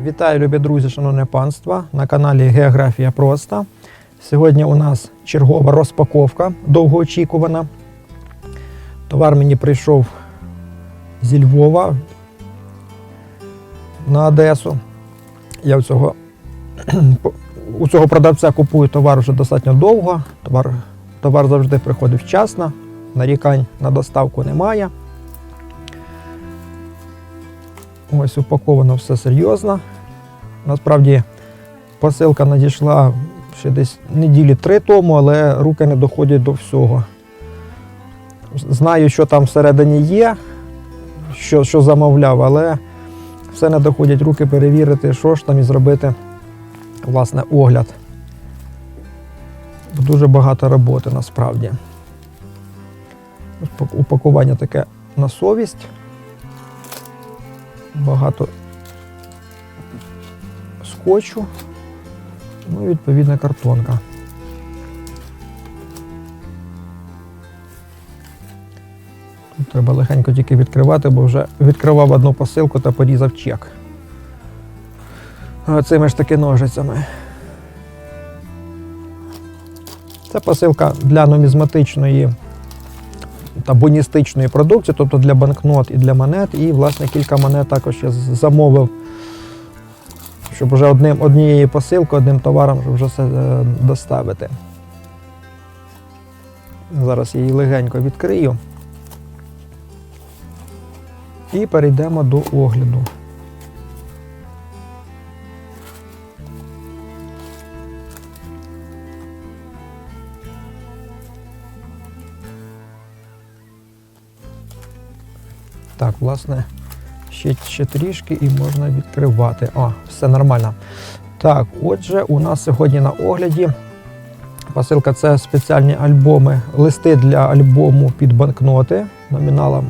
Вітаю, любі друзі, шановне панство, на каналі Географія Проста. Сьогодні у нас чергова розпаковка довгоочікувана. Товар мені прийшов зі Львова на Одесу. Я у цього, у цього продавця купую товар вже достатньо довго. Товар, товар завжди приходить вчасно, нарікань на доставку немає. Ось упаковано все серйозно. Насправді посилка надійшла ще десь неділі три тому, але руки не доходять до всього. Знаю, що там всередині є, що, що замовляв, але все не доходять руки перевірити, що ж там і зробити власне огляд. Дуже багато роботи насправді. Упакування таке на совість багато скотчу, ну і відповідна картонка. Тут треба легенько тільки відкривати, бо вже відкривав одну посилку та порізав чек. Цими ж таки ножицями. Це посилка для нумізматичної та боністичної продукції, тобто для банкнот і для монет. І, власне, кілька монет також я замовив, щоб вже одним, однією посилкою, одним товаром щоб вже все е, доставити. Зараз я її легенько відкрию. І перейдемо до огляду. Так, власне, ще, ще трішки і можна відкривати. О, все нормально. Так, отже, у нас сьогодні на огляді посилка це спеціальні альбоми, листи для альбому під банкноти номіналом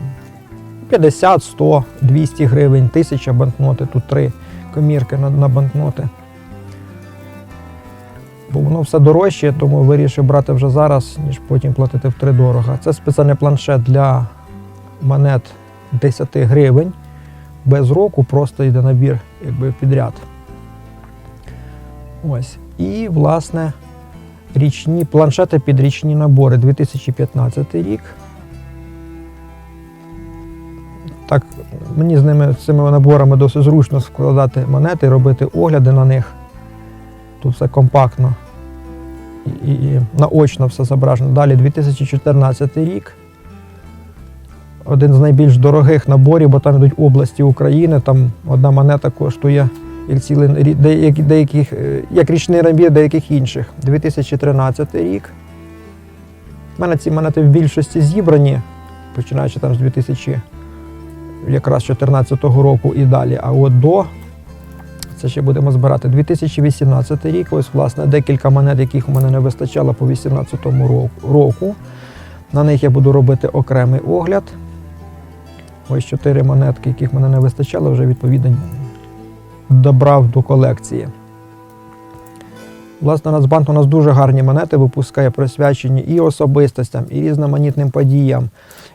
50, 100, 200 гривень, 1000 банкноти. Тут три комірки на, на банкноти. Бо воно все дорожче, тому вирішив брати вже зараз, ніж потім платити втридорога. Це спеціальний планшет для монет 10 гривень. Без року просто йде набір якби підряд. Ось. І, власне, річні планшети під річні набори 2015 рік. Так, мені з ними з цими наборами досить зручно складати монети, робити огляди на них. Тут все компактно і, і, наочно все зображено. Далі 2014 рік один з найбільш дорогих наборів, бо там йдуть області України. Там одна монета коштує як цілий деяких, е, як річний набір деяких інших. 2013 рік. У мене ці монети в більшості зібрані, починаючи там з 2000 якраз 2014 року і далі. А от до це ще будемо збирати. 2018 рік, ось власне декілька монет, яких у мене не вистачало по 2018 року- року. На них я буду робити окремий огляд. Ось чотири монетки, яких мене не вистачало, вже відповідно добрав до колекції. Власне, Нацбанк у нас дуже гарні монети випускає, присвячені і особистостям, і різноманітним подіям,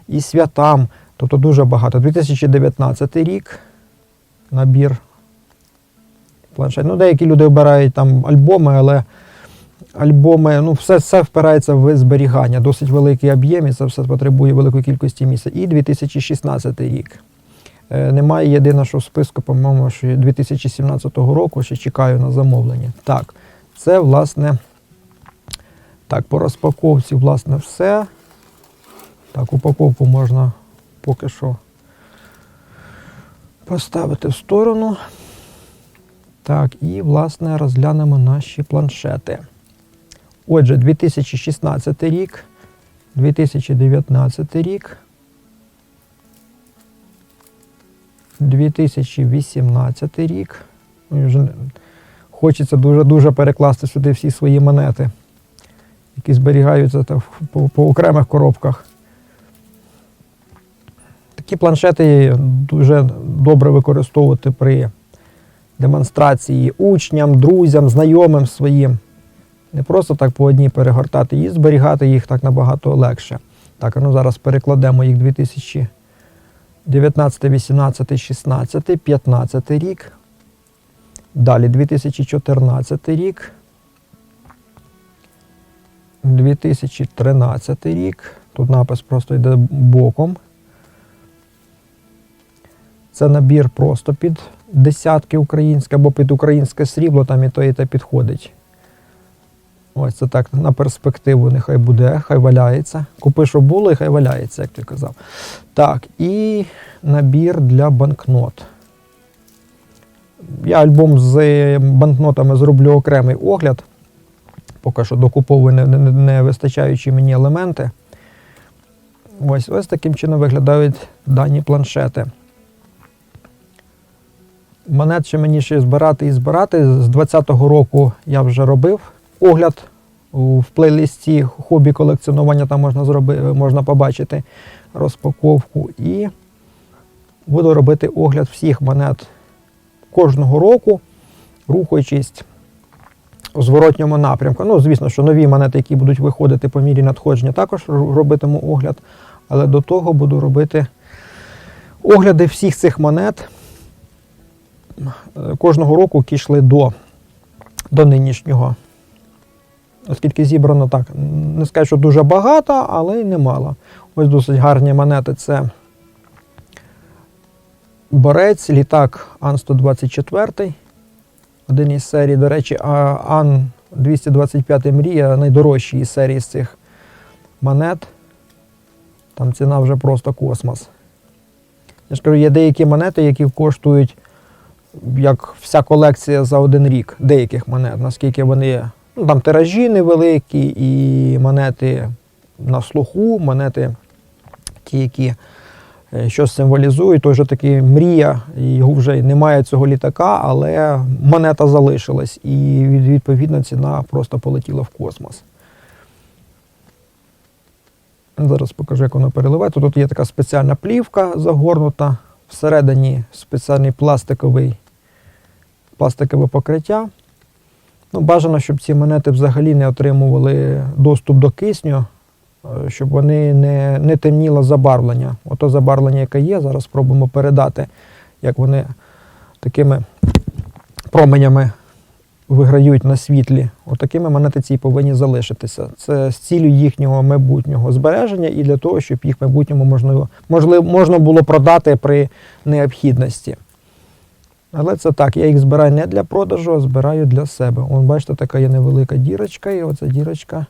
і святам. Тобто дуже багато. 2019 рік набір планшет. Ну, деякі люди обирають там альбоми, але альбоми, ну, все, все впирається в зберігання. Досить великий об'єм і це все потребує великої кількості місця. І 2016 рік. Е, Немає єдиного що в списку, по-моєму, що 2017 року, ще чекаю на замовлення. Так, це, власне, так, по розпаковці, власне, все. Так, упаковку можна поки що поставити в сторону. Так, і, власне, розглянемо наші планшети. Отже, 2016 рік, 2019 рік, 2018 рік. Ну, вже Хочеться дуже-дуже перекласти сюди всі свої монети, які зберігаються та в- по, по окремих коробках. Такі планшети дуже добре використовувати при демонстрації учням, друзям, знайомим своїм. Не просто так по одній перегортати і зберігати їх так набагато легше. Так, ну зараз перекладемо їх 2019, 18, 16, 15 рік. Далі 2014 рік. 2013 рік. Тут напис просто йде боком. Це набір просто під десятки українське або під українське срібло, там і то, і те підходить. Ось це так на перспективу нехай буде, хай валяється. Купи, що було, і хай валяється, як ти казав. Так, і набір для банкнот. Я альбом з банкнотами зроблю окремий огляд. Поки що докуповую не, не, не вистачаючі мені елементи. Ось, ось таким чином виглядають дані планшети. Монет ще мені ще збирати і збирати. З 2020 року я вже робив огляд в плейлисті хобі колекціонування, там можна, зроби, можна побачити розпаковку. І буду робити огляд всіх монет кожного року, рухаючись у зворотньому напрямку. Ну, звісно, що нові монети, які будуть виходити по мірі надходження, також робитиму огляд. Але до того буду робити огляди всіх цих монет е, кожного року, які йшли до, до нинішнього. Оскільки зібрано так, не скажу, що дуже багато, але й немало. Ось досить гарні монети. Це Борець, літак Ан-124, один із серій. До речі, а- Ан-225 Мрія найдорожчий із серії з цих монет. Там ціна вже просто космос. Я ж кажу, є деякі монети, які коштують як вся колекція за один рік деяких монет, наскільки вони. Ну, там тиражі невеликі, і монети на слуху, монети ті, які е, щось символізують. Той же такий мрія, його вже немає цього літака, але монета залишилась, і відповідно ціна просто полетіла в космос. Зараз покажу, як воно переливається. Тут є така спеціальна плівка загорнута, всередині спеціальний пластиковий, пластикове покриття. Ну, бажано, щоб ці монети взагалі не отримували доступ до кисню, е, щоб вони не, не темніло забарвлення. Ото забарвлення, яке є, зараз спробуємо передати, як вони такими променями виграють на світлі. Отакими монети ці повинні залишитися. Це з цілею їхнього майбутнього збереження і для того, щоб їх в майбутньому можливо, можливо, можна було продати при необхідності. Але це так, я їх збираю не для продажу, а збираю для себе. Вон, бачите, така є невелика дірочка, і оця дірочка.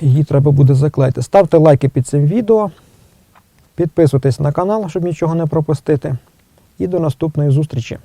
Її треба буде заклеїти. Ставте лайки під цим відео, підписуйтесь на канал, щоб нічого не пропустити. І до наступної зустрічі!